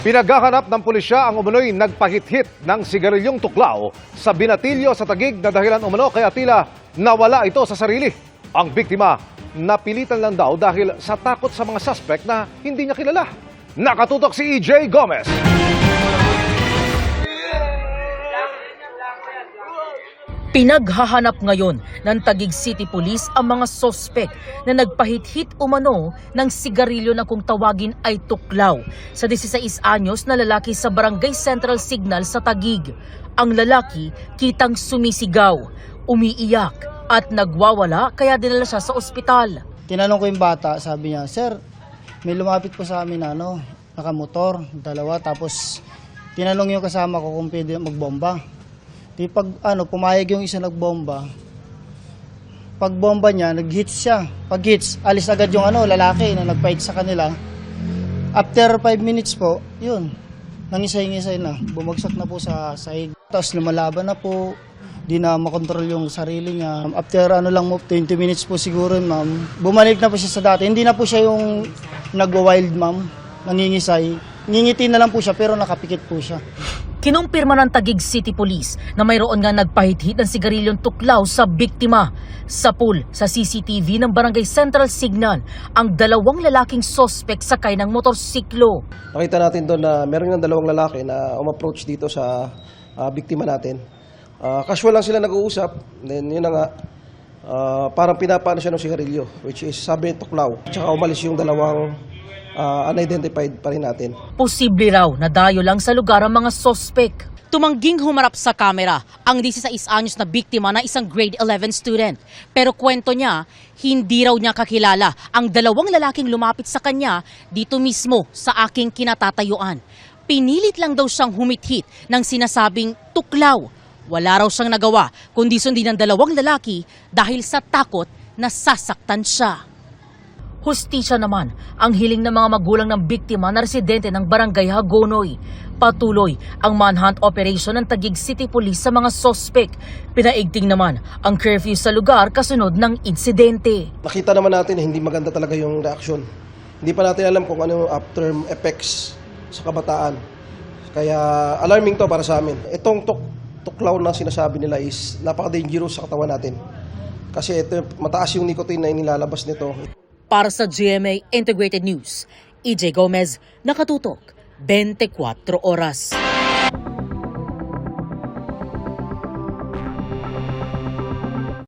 Pinaghahanap ng pulisya ang umano'y nagpahit-hit ng sigarilyong tuklaw sa binatilyo sa tagig na dahilan umano kaya tila nawala ito sa sarili. Ang biktima napilitan lang daw dahil sa takot sa mga suspect na hindi niya kilala. Nakatutok si EJ Gomez. Pinaghahanap ngayon ng Taguig City Police ang mga sospek na nagpahit-hit umano ng sigarilyo na kung tawagin ay tuklaw sa 16 anyos na lalaki sa Barangay Central Signal sa Taguig. Ang lalaki kitang sumisigaw, umiiyak at nagwawala kaya dinala siya sa ospital. Tinanong ko yung bata, sabi niya, Sir, may lumapit po sa amin na ano, nakamotor, dalawa, tapos tinanong yung kasama ko kung pwede magbomba. Di pag ano, pumayag yung isa nagbomba, pag bomba niya, nag-hits siya. Pag hits, alis agad yung ano, lalaki na nagfight sa kanila. After 5 minutes po, yun, nangisay-ngisay na. Bumagsak na po sa sahig. Tapos lumalaban na po, di na makontrol yung sarili niya. After ano lang mo, 20 minutes po siguro, ma'am, bumalik na po siya sa dati. Hindi na po siya yung nagwa-wild, ma'am, nangingisay. Ngingiti na lang po siya, pero nakapikit po siya. Kinumpirma ng Taguig City Police na mayroon nga nagpahit-hit ng sigarilyong tuklaw sa biktima. Sa pool sa CCTV ng Barangay Central Signal, ang dalawang lalaking sospek sakay ng motorsiklo. Nakita natin doon na meron ng dalawang lalaki na umapproach dito sa ah, biktima natin. Ah, casual lang sila nag-uusap. Then yun na nga, ah, parang pinapano siya ng sigarilyo, which is sabi Tuklaw. Tsaka umalis yung dalawang ah, unidentified pa rin natin. Posible raw na dayo lang sa lugar ang mga sospek. Tumangging humarap sa kamera ang 16 anyos na biktima na isang grade 11 student. Pero kwento niya, hindi raw niya kakilala ang dalawang lalaking lumapit sa kanya dito mismo sa aking kinatatayuan. Pinilit lang daw siyang humithit ng sinasabing tuklaw. Wala raw siyang nagawa kundi sundin ng dalawang lalaki dahil sa takot na sasaktan siya. Hustisya naman ang hiling ng mga magulang ng biktima na residente ng Barangay Hagonoy. Patuloy ang manhunt operation ng Taguig City Police sa mga sospek. Pinaigting naman ang curfew sa lugar kasunod ng insidente. Nakita naman natin na hindi maganda talaga yung reaction. Hindi pa natin alam kung ano yung after effects sa kabataan. Kaya alarming to para sa amin. Itong tuk tuklaw na sinasabi nila is napaka-dangerous sa katawan natin. Kasi ito, mataas yung nicotine na inilalabas nito. Para sa GMA Integrated News, EJ Gomez, nakatutok, 24 oras.